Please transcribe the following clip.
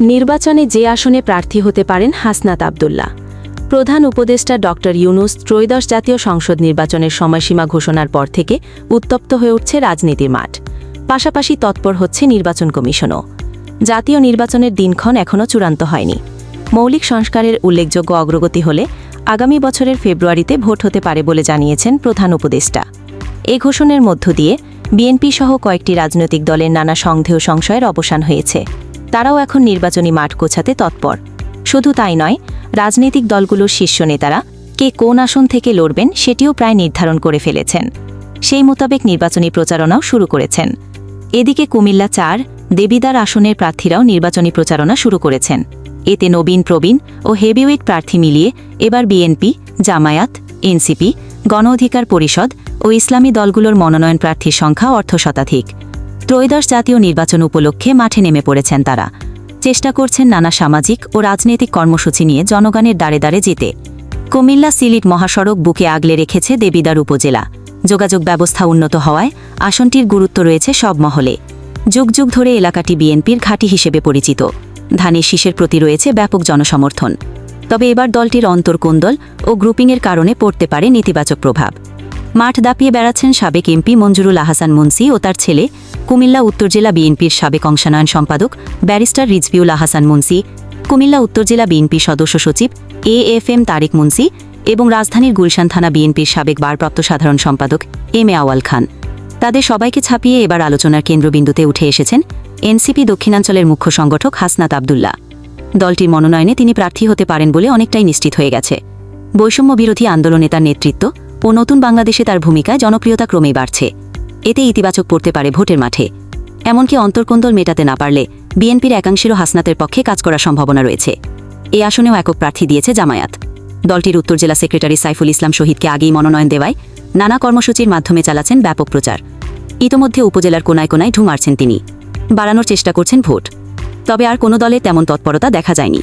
নির্বাচনে যে আসনে প্রার্থী হতে পারেন হাসনাত আবদুল্লাহ। প্রধান উপদেষ্টা ডক্টর ইউনুস ত্রয়োদশ জাতীয় সংসদ নির্বাচনের সময়সীমা ঘোষণার পর থেকে উত্তপ্ত হয়ে উঠছে রাজনীতির মাঠ। পাশাপাশি তৎপর হচ্ছে নির্বাচন কমিশনও। জাতীয় নির্বাচনের দিনক্ষণ এখনও চূড়ান্ত হয়নি। মৌলিক সংস্কারের উল্লেখযোগ্য অগ্রগতি হলে আগামী বছরের ফেব্রুয়ারিতে ভোট হতে পারে বলে জানিয়েছেন প্রধান উপদেষ্টা। এ ঘোষণার মধ্য দিয়ে বিএনপি সহ কয়েকটি রাজনৈতিক দলের নানা সন্দেহ সংশয়ের অবসান হয়েছে। তারাও এখন নির্বাচনী মাঠ গোছাতে তৎপর। শুধু তাই নয়, রাজনৈতিক দলগুলোর শীর্ষ নেতারা কে কোন আসন থেকে লড়বেন সেটিও প্রায় নির্ধারণ করে ফেলেছেন। সেই মোতাবেক নির্বাচনী প্রচারণাও শুরু করেছেন। এদিকে কুমিল্লা চার, দেবিদার আসনের প্রার্থীরাও নির্বাচনী প্রচারণা শুরু করেছেন। এতে নবীন প্রবীণ ও হেভিওয়েট প্রার্থী মিলিয়ে এবার বিএনপি, জামায়াত, এনসিপি গণ অধিকার পরিষদ ও ইসলামী দলগুলোর মনোনয়ন প্রার্থীর সংখ্যা অর্ধ শতাধিক। ত্রয়োদশ জাতীয় নির্বাচন উপলক্ষে মাঠে নেমে পড়েছেন তারা। চেষ্টা করছেন নানা সামাজিক ও রাজনৈতিক কর্মসূচি নিয়ে জনগণের দ্বারে দ্বারে যেতে। কুমিল্লা সিলিট মহাসড়ক বুকে আগলে রেখেছে দেবিদার উপজেলা। যোগাযোগ ব্যবস্থা উন্নত হওয়ায় আসনটির গুরুত্ব রয়েছে সব মহলে। যুগ যুগ ধরে এলাকাটি বিএনপির ঘাঁটি হিসেবে পরিচিত। ধানের শীষের প্রতি রয়েছে ব্যাপক জনসমর্থন। তবে এবার দলটির অন্তর্কোন্দল ও গ্রুপিংয়ের কারণে পড়তে পারে নেতিবাচক প্রভাব। মাঠ দাপিয়ে বেড়াচ্ছেন সাবেক এমপি মঞ্জুরুল আহাসান মুন্সি ও তার ছেলে কুমিল্লা উত্তর জেলা বিএনপির সাবেক অংশানয়ন সম্পাদক, ব্যারিস্টার রিজভিউল আহাসান মুন্সি, কুমিল্লা উত্তর জেলা বিএনপি সদস্য সচিব A F M Tariq Munshi এবং রাজধানীর গুলশান থানা বিএনপির সাবেক বারপ্রাপ্ত সাধারণ সম্পাদক এম এ আওয়াল খান। তাদের সবাইকে ছাপিয়ে এবার আলোচনার কেন্দ্রবিন্দুতে উঠে এসেছেন এনসিপি দক্ষিণাঞ্চলের মুখ্য সংগঠক হাসনাত আবদুল্লাহ। দলটির মনোনয়নে তিনি প্রার্থী হতে পারেন বলে অনেকটাই নিশ্চিত হয়ে গেছে। বৈষম্য বিরোধী আন্দোলনে তার নেতৃত্ব ও নতুন বাংলাদেশে তার ভূমিকায় জনপ্রিয়তা ক্রমেই বাড়ছে। এতে ইতিবাচক পড়তে পারে ভোটের মাঠে। এমনকি অন্তর্কোন্দল মেটাতে না পারলে বিএনপির একাংশেরও হাসনাতের পক্ষে কাজ করার সম্ভাবনা রয়েছে। এই আসনেও একক প্রার্থী দিয়েছে জামায়াত। দলটির উত্তর জেলা সেক্রেটারি সাইফুল ইসলাম শহীদকে আগেই মনোনয়ন দেওয়ায় নানা কর্মসূচির মাধ্যমে চালাচ্ছেন ব্যাপক প্রচার। ইতোমধ্যে উপজেলার কোনায় কোনায় ঢুমারছেন তিনি। বাড়ানোর চেষ্টা করছেন ভোট। তবে আর কোনো দলে তেমন তৎপরতা দেখা যায়নি।